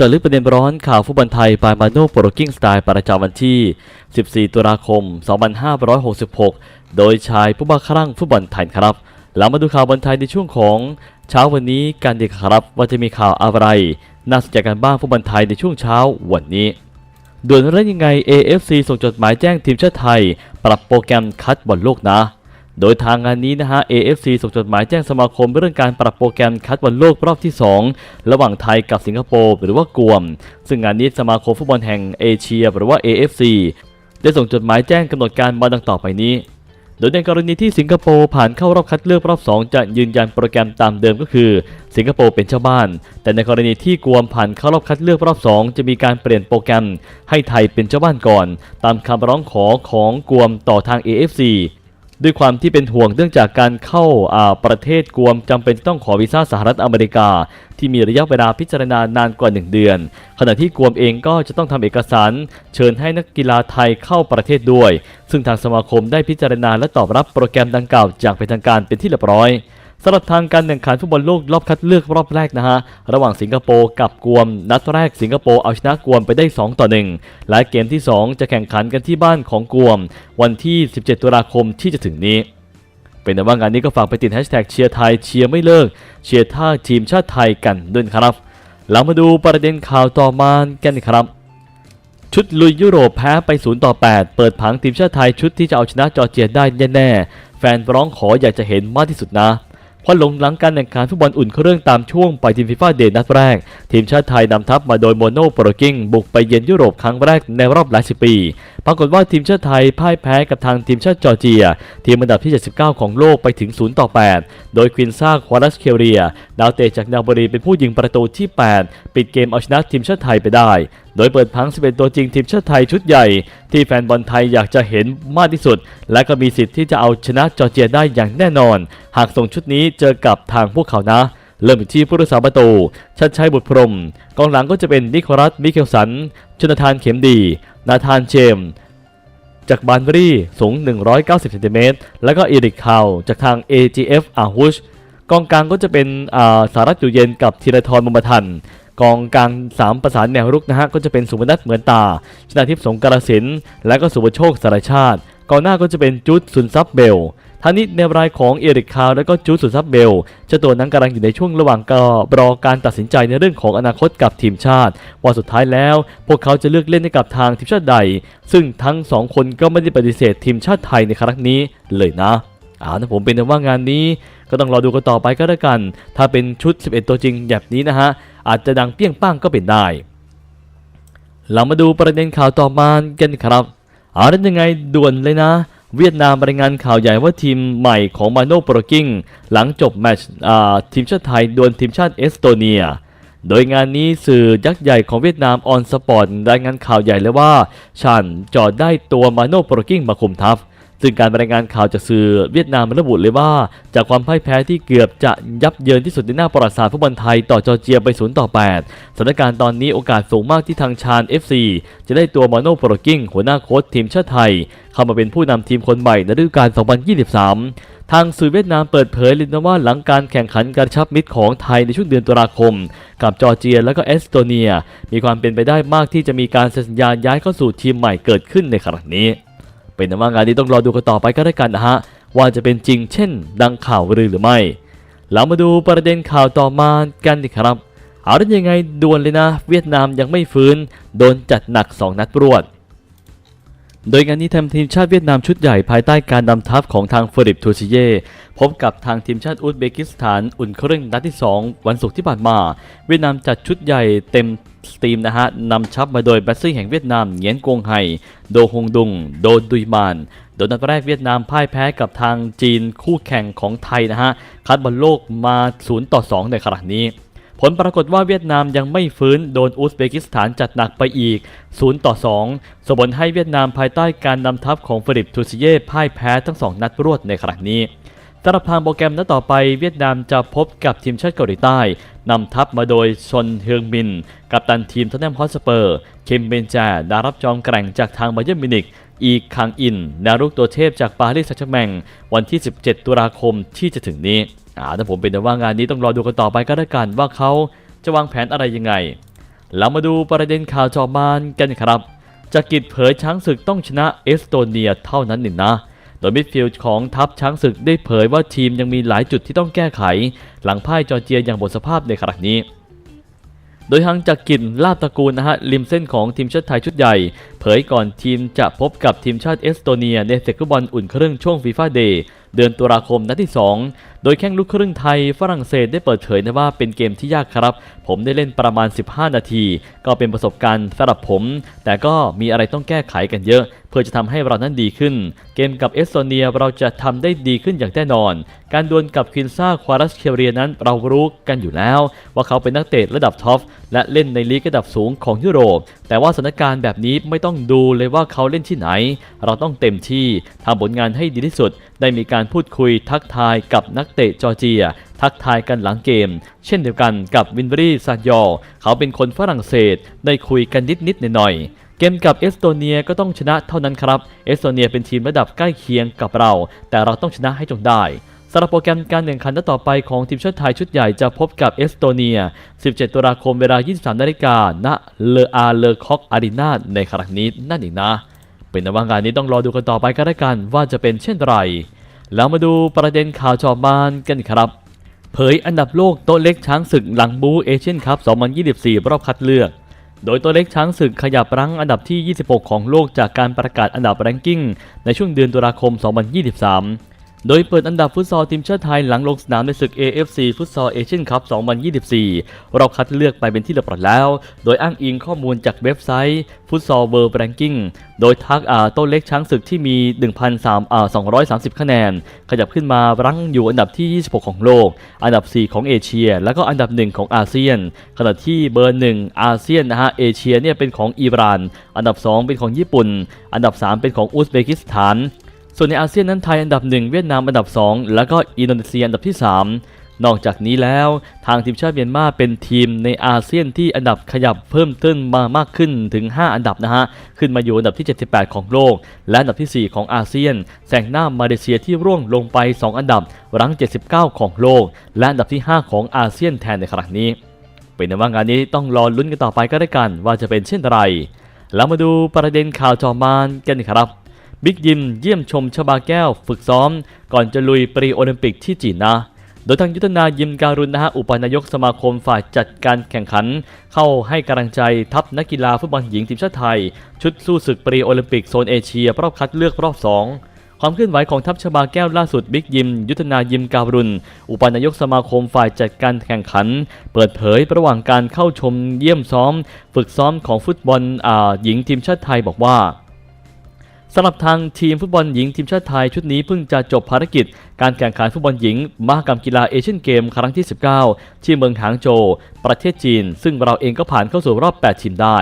จาะลึกประเด็นร้อนข่าวฟุตบอลไทย by Mano p r o k i n g Style ประจำวันที่ 14 ตุลาคม 2566 โดยชายผู้บ้าคลั่งฟุตบอลไทยครับเรามาดูข่าวบอลไทยในช่วงของเช้าวันนี้กันดีครับว่าจะมีข่าวอะไร น่าสนใจกันบ้างฟุตบอลไทยในช่วงเช้าวันนี้ด่วนเรื่องยังไง AFC ส่งจดหมายแจ้งทีมชาติไทย ปรับโปรแกรมคัดบอลโลกนะ โดยทางงานนี้นะฮะ AFC ส่งจดหมายแจ้งสมาคมเรื่องการปรับโปรแกรมคัดบอลโลกรอบที่ 2 ระหว่างไทยกับสิงคโปร์หรือว่ากวม ซึ่งงานนี้สมาคมฟุตบอลแห่งเอเชีย หรือว่า AFC ได้ส่งจดหมายแจ้งกำหนดการมาดังต่อไปนี้ โดยในกรณีที่สิงคโปร์ผ่านเข้ารอบคัดเลือกรอบ 2 จะยืนยันโปรแกรมตามเดิมก็คือ สิงคโปร์เป็นเจ้าบ้าน แต่ในกรณีที่กวมผ่านเข้ารอบคัดเลือกรอบ 2 จะมีการเปลี่ยนโปรแกรม ให้ไทยเป็นเจ้าบ้านก่อน ตามคำร้องขอของกวมต่อทาง AFC ด้วยความที่เป็นห่วงเนื่องจากการเข้าประเทศกวมจำเป็นต้องขอวีซ่าสหรัฐอเมริกา ที่มีระยะเวลาพิจารณานานกว่า 1 เดือน ขณะที่กวมเองก็จะต้องทำเอกสารเชิญให้นักกีฬาไทยเข้าประเทศด้วย ซึ่งทางสมาคมได้พิจารณาและตอบรับโปรแกรมดังกล่าวอย่างเป็นทางการเป็นที่เรียบร้อย สำหรับทางการแข่งขันฟุตบอลโลกรอบคัดเลือกรอบแรกนะฮะ ระหว่างสิงคโปร์กับกวม นัดแรกสิงคโปร์เอาชนะกวมไปได้ 2 ต่อ 1 และเกมที่ 2 จะแข่งขันกันที่บ้านของกวม วันที่ 17 ตุลาคมที่จะถึงนี้ เป็นแต่ว่างานนี้ก็ฝากไปติดแฮชแท็กเชียร์ไทยเชียร์ไม่เลิก เชียร์ท่าทีมชาติไทยกันด้วยครับเรามาดูประเด็นข่าวต่อมากันครับชุดลุยยุโรปแพ้ไป 0 ต่อ 8 เปิดผังทีมชาติไทยชุดที่จะเอาชนะจอร์เจียได้แน่ๆแฟนร้องขออยากจะเห็นมากที่สุดนะ พราะหลงหลังการแข่งขันฟุตบอลอุ่นเครื่องตามช่วงไปทีมฟีฟ่าเดย์นัดแรก ทีมชาติไทยนำทัพมาโดยโมโนโปรกิงบุกไปเยือนยุโรปครั้งแรกในรอบหลายสิบปี ปรากฏว่าทีมชาติไทยพ่ายแพ้กับทางทีมชาติจอร์เจีย ทีมอันดับที่ 79 ของโลกไปถึง 0 ต่อ 8 โดยควินซ่าควารัสเคเรียดาวเตะจากนาบรีเป็นผู้ยิงประตูที่ 8 ปิดเกมเอาชนะทีมชาติไทยไปได้ โดยเปิดพัง 11 ตัวจริงทีมชาติไทยชุดใหญ่ ที่แฟนบอลไทยอยากจะเห็นมากที่สุด และก็มีสิทธิ์ที่จะเอาชนะจอร์เจียได้อย่างแน่นอน หากส่งชุดนี้เจอกับทางพวกเขานะ เริ่มที่ผู้รักษาประตูชัดชัยบุตรพรมกองหลังก็จะเป็นนิโคลัสมิเคลสันชนทานเข็มดี นาธานเจมจากบานบรีสูง 190เซนติเมตรแล้วก็เอริกคาวจากทาง AGF อาฮุชกองกลางก็จะเป็นสารัตอยู่เย็นกับธีรทรบุญมาทัน กองกลาง 3 ประสานแนวรุกนะฮะก็จะเป็นสุวรรณัทเหมือนตา ชนาทิพย์สงกรสินและก็สุวโชคสารชาติกองหน้าก็จะเป็นจุดสุนทรัพย์เบลทั้งนี้ในรายของเอริกคาวและก็จุดสุนทรัพย์เบลเจ้าตัวนั้นกำลังอยู่ในช่วงระหว่างก็รอการตัดสินใจในเรื่องของอนาคตกับทีมชาติว่าสุดท้ายแล้ว พวกเขาจะเลือกเล่นให้กับทางทีมชาติใด ซึ่งทั้งสองคนก็ไม่ได้ปฏิเสธทีมชาติไทยในครั้งนี้เลยนะเอานะผมเป็นแต่ว่างานนี้ ก็ต้องรอดูกันต่อไปก็แล้วกัน ถ้าเป็นชุด 11 ตัวจริงแบบนี้นะฮะ อาจจะดังเปี้ยงป้างก็เป็นได้ เรามาดูประเด็นข่าวต่อมากันครับเอาได้ยังไงด่วนเลยนะ เวียดนามรายงานข่าวใหญ่ว่าทีมใหม่ของมาโนโปรกิงหลังจบแมตช์ทีมชาติไทยดวลทีมชาติเอสโตเนียโดยงานนี้สื่อยักษ์ใหญ่ของเวียดนามออนสปอร์ตรายงานข่าวใหญ่เลยว่าชันจอดได้ตัวมาโนโปรกิงมาคุมทัพ ซึ่งการรายงานข่าวจากสื่อเวียดนามระบุเลยว่า จากความพ่ายแพ้ที่เกือบจะยับเยินที่สุดในหน้าประวัติศาสตร์ฟุตบอลไทยต่อจอร์เจียไป0ต่อ8สถานการณ์ตอนนี้โอกาสสูงมากที่ทางชาญ FC จะได้ตัวมาโนโปรกิงหัวหน้าโค้ชทีมชาติไทย เข้ามาเป็นผู้นำทีมคนใหม่ในฤดูกาล 2023ทางสื่อเวียดนามเปิดเผยลยนว่าหลังการแข่งขันกระชับมิตรของไทยในช่วงเดือนตุลาคม กับจอร์เจียและก็เอสโตเนีย มีความเป็นไปได้มากที่จะมีการเซ็นสัญญาย้ายเข้าสู่ทีมใหม่เกิดขึ้นในครั้งนี้ เป็นว่างานนี้ต้องรอดูกันต่อไปก็ได้กันนะฮะว่าจะเป็นจริงเช่น ดังข่าวหรือหรือไม่เรามาดูประเด็นข่าวต่อมากันดีครับ เอาได้ยังไงด่วนเลยนะ เวียดนามยังไม่ฟื้น โดนจัดหนัก 2 นัดรวด โดยงานนี้ทำทีมชาติเวียดนามชุดใหญ่ภายใต้การนำทัพของทางเฟริปทูซิเย่พบกับทางทีมชาติอุซเบกิสถานอุ่นเครื่องนัดที่ 2 วันศุกร์ที่ผ่านมา เวียดนามจัดชุดใหญ่เต็มสตรีมนะฮะนำชับมาโดยแบสซี่แห่งเวียดนามเหงียนกงไฮโดฮงดุง โดดุยมาน โดยนัดแรกเวียดนามพ่ายแพ้กับทางจีนคู่แข่งของไทยนะฮะคัดบอลโลกมา 0 ต่อ 2 ในขณะนี้ ผลปรากฏว่าเวียดนามยังไม่ฟื้นโดนอุซเบกิสถานจัดหนักไปอีก 0 ต่อ 2 ส่งผลให้เวียดนามภายใต้การนำทัพของฟิลิปทูซิเย่พ่ายแพ้ทั้ง2นัดรวดในครั้งนี้สำหรับทางโปรแกรมนัดต่อไปเวียดนามจะพบกับทีมชาติเกาหลีใต้นำทัพมาโดยชนเฮืองมิน กับตันทีมทอนแนมฮอสเปอร์ เคมเบนจาดารับจอมแกร่งจากทางบาเยิร์มินิกอีกคังอินนวรุกตัวเทพจากปารีสแซงต์แชร์แมงวันที่ 17 ตุลาคมที่จะถึงนี้ อ่าถ้าผมเป็นแต่ว่างานนี้ต้องรอดูกันต่อไปก็แล้วกันว่าเขาจะวางแผนอะไรยังไงแล้วมาดูประเด็นข่าวจอบานกันครับจากกิจเผยช้างศึกต้องชนะเอสโตเนียเท่านั้นหนึ่งนะ โดยมิดฟิลด์ของทัพช้างศึกได้เผยว่าทีมยังมีหลายจุดที่ต้องแก้ไข หลังพ่ายจอร์เจียอย่างหมดสภาพในครั้งนี้ โดยทางจากกินลาบตระกูลนะฮะริมเส้นของทีมชาติไทยชุดใหญ่ เผยก่อนทีมจะพบกับทีมชาติเอสโตเนียในศึกฟุตบอลอุ่นเครื่องช่วงฟีฟ่าเดย์เดือนตุลาคมนัดที่ 2โดยแข้งลูกครึ่งไทยฝรั่งเศสได้เปิดเผยนะว่าเป็นเกมที่ยากครับ ผมได้เล่นประมาณ 15 นาที ก็เป็นประสบการณ์สำหรับผม แต่ก็มีอะไรต้องแก้ไขกันเยอะ เพื่อจะทำให้เรานั้นดีขึ้น เกมกับเอสโตเนียเราจะทำได้ดีขึ้นอย่างแน่นอน การดวลกับควินซ่าควารัสเคเรียนั้นเรารู้กันอยู่แล้ว ว่าเขาเป็นนักเตะระดับท็อปและเล่นในลีกระดับสูงของยุโรป แต่ว่าสถานการณ์แบบนี้ไม่ต้องดูเลยว่าเขาเล่นที่ไหน เราต้องเต็มที่ทำผลงานให้ดีที่สุด ได้มีการพูดคุยทักทายกับนักเตะจอร์เจีย ทักทายกันหลังเกม เช่นเดียวกันกับวินเบรีซานยอ์เขาเป็นคนฝรั่งเศสได้คุยกันนิดๆหน่อยๆเกมกับเอสโตเนียก็ต้องชนะเท่านั้นครับ เอสโตเนียเป็นทีมระดับใกล้เคียงกับเรา แต่เราต้องชนะให้จงได้สำหรับโปรแกรมการแข่งขันนัดต่อไปของทีมชาติไทยชุดใหญ่จะพบกับเอสโตเนีย 17 ตุลาคมเวลา 23 นาฬิกาณ เลอาเลอคอกอารีนาในครั้งนี้นั่นเองนะ เป็นนว่างานนี้ต้องรอดูกันต่อไปกันแล้วกันว่าจะเป็นเช่นไร แล้วมาดูประเด็นข่าวจอบานกันครับ เผยอันดับโลกโต๊ะเล็กช้างศึกหลังบูเอเชียนคัพ 2024 รอบคัดเลือก โดยตัวเล็กช้างศึกขยับรั้งอันดับที่ 26 ของโลกจากการประกาศอันดับแรงกิ้งในช่วงเดือนตุลาคม 2023 โดยเปิดอันดับฟุตซอลทีมชาติไทยหลังลงสนามในศึก AFC ฟุตซอลเอเชียนคัพ 2024 รอบคัดเลือกไปเป็นที่เรียบร้อยแล้ว โดยอ้างอิงข้อมูลจากเว็บไซต์ฟุตซอลเวิร์ r แ n งกิ้งโดยทักอ่าโต้เล็กช้างศึกที่มี 1,300อ่า230 คะแนน ขยับขึ้นมารั้งอยู่อันดับที่ 26 ของโลก อันดับ 4 ของเอเชีย แล้วก็อันดับ 1 ของอาเซียน ขณะที่เบอร์ 1 อาเซียนนะฮะเอเชียเนี่ยเป็นของอิหร่าน อันดับ 2 เป็นของญี่ปุ่น อันดับ 3 เป็นของอุซเบกิสถาน ส่วนในอาเซียนนั้นไทยอันดับ 1 เวียดนามอันดับ 2 แล้วก็อินโดนีเซียอันดับที่ 3 นอกจากนี้แล้วทางทีมชาติเมียนมาเป็นทีมในอาเซียนที่อันดับขยับเพิ่มขึ้นมามากขึ้นถึง 5 อันดับนะฮะ ขึ้นมาอยู่อันดับที่ 78 ของโลก และอันดับที่ 4 ของอาเซียนแซงหน้ามาเลเซียที่ร่วงลงไป 2 อันดับรั้ง 79 ของโลก และอันดับที่ 5 ของอาเซียนแทนในครั้งนี้ เป็นในว่างานนี้ต้องรอลุ้นกันต่อไปก็ได้กัน ว่าจะเป็นเช่นไรแล้วมาดูประเด็นข่าวจอมานกันครับ บิ๊กยิมเยี่ยมชมชบาแก้ว ฝึกซ้อม ก่อนจะลุยปรีโอลิมปิกที่จีนนะโดยทางยุทธนายิมการุณนะฮะอุปนายกสมาคมฝ่ายจัดการแข่งขัน เข้าให้กำลังใจทัพนักกีฬาฟุตบอลหญิงทีมชาติไทย ชุดสู้ศึกปรีโอลิมปิกโซนเอเชียรอบคัดเลือกรอบ 2 ความเคลื่อนไหวของทัพชบาแก้วล่าสุดบิ๊กยิม ยุทธนายิมการุณ อุปนายกสมาคมฝ่ายจัดการแข่งขัน เปิดเผยระหว่างการเข้าชมเยี่ยมซ้อม ฝึกซ้อมของฟุตบอลอหญิงทีมชาติไทยบอกว่า สำหรับทางทีมฟุตบอลหญิงทีมชาติไทยชุดนี้เพิ่งจะจบภารกิจ การแข่งขันฟุตบอลหญิง มหกรรมกีฬาเอเชียนเกม ครั้งที่ 19 ที่เมืองหางโจวประเทศจีน ซึ่งเราเองก็ผ่านเข้าสู่รอบ 8 ทีมได้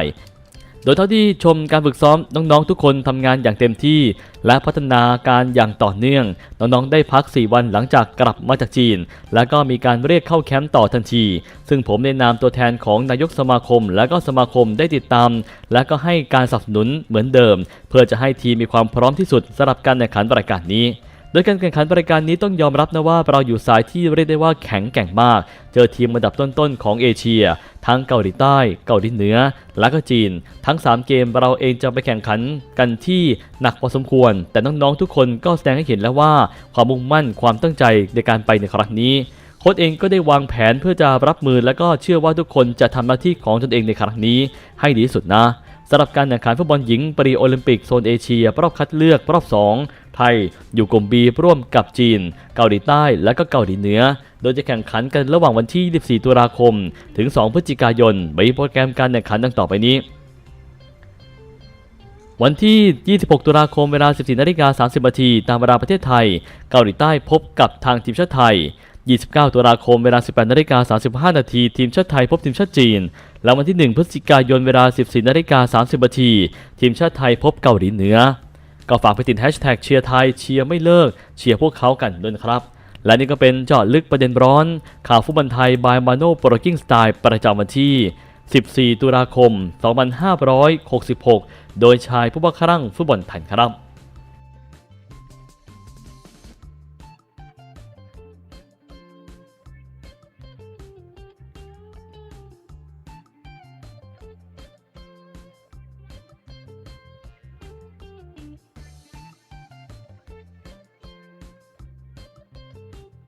โดยเท่าที่ชมการฝึกซ้อมน้องๆ ทุกคนทำงานอย่างเต็มที่ และพัฒนาการอย่างต่อเนื่อง น้องๆ ได้พัก 4 วันหลังจากกลับมาจากจีน แล้วก็มีการเรียกเข้าแคมป์ต่อทันที ซึ่งผมในนามตัวแทนของนายกสมาคม และก็สมาคมได้ติดตาม และก็ให้การสนับสนุนเหมือนเดิม เพื่อจะให้ทีมมีความพร้อมที่สุดสำหรับการแข่งขันรายการนี้ โดยการแข่งขันรายการนี้ต้องยอมรับนะว่าเราอยู่สายที่เรียกได้ว่าแข็งแกร่งมาก เจอทีมอันดับต้นๆของเอเชีย ทั้งเกาหลีใต้ เกาหลีเหนือ และก็จีน ทั้ง 3 เกมเราเองจะไปแข่งขันกันที่หนักพอสมควร แต่น้องๆทุกคนก็แสดงให้เห็นแล้วว่า ความมุ่งมั่นความตั้งใจในการไปในครั้งนี้โค้ชเองก็ได้วางแผนเพื่อจะรับมือและก็เชื่อว่าทุกคนจะทำหน้าที่ของตนเองในครั้งนี้ให้ดีที่สุดนะสำหรับการแข่งขันฟุตบอลหญิงปรีโอลิมปิกโซนเอเชีย รอบคัดเลือกรอบ 2 ไทย อยู่กลุ่ม B ร่วมกับจีน เกาหลีใต้ และก็เกาหลีเหนือ โดยจะแข่งขันกันระหว่างวันที่ 24 ตุลาคม ถึง 2 พฤศจิกายนมีโปรแกรมการแข่งขันดังต่อไปนี้วันที่ 26 ตุลาคม เวลา 14นาฬิกา30นาทีตามเวลาประเทศไทย เกาหลีใต้พบกับทางทีมชาติไทย 29 ตุลาคม เวลา 18นาฬิกา35นาทีทีมชาติไทยพบทีมชาติจีน แล้ววันที่ 1 พฤศจิกายน เวลา 14นาฬิกา30นาทีทีมชาติไทยพบเกาหลีเหนือ ก็ฝากไปติดแฮชแท็กเชียร์ไทยเชียร์ไม่เลิกเชียร์พวกเขากันด้วยครับ และนี่ก็เป็นเจาะลึกประเด็นร้อน ข่าวฟุตบอลไทยบายมาโนโปรกิ้งสไตล์ประจำวันที่ 14 ตุลาคม 2566 โดยชายผู้บังคับฟุตบอลไทยครับ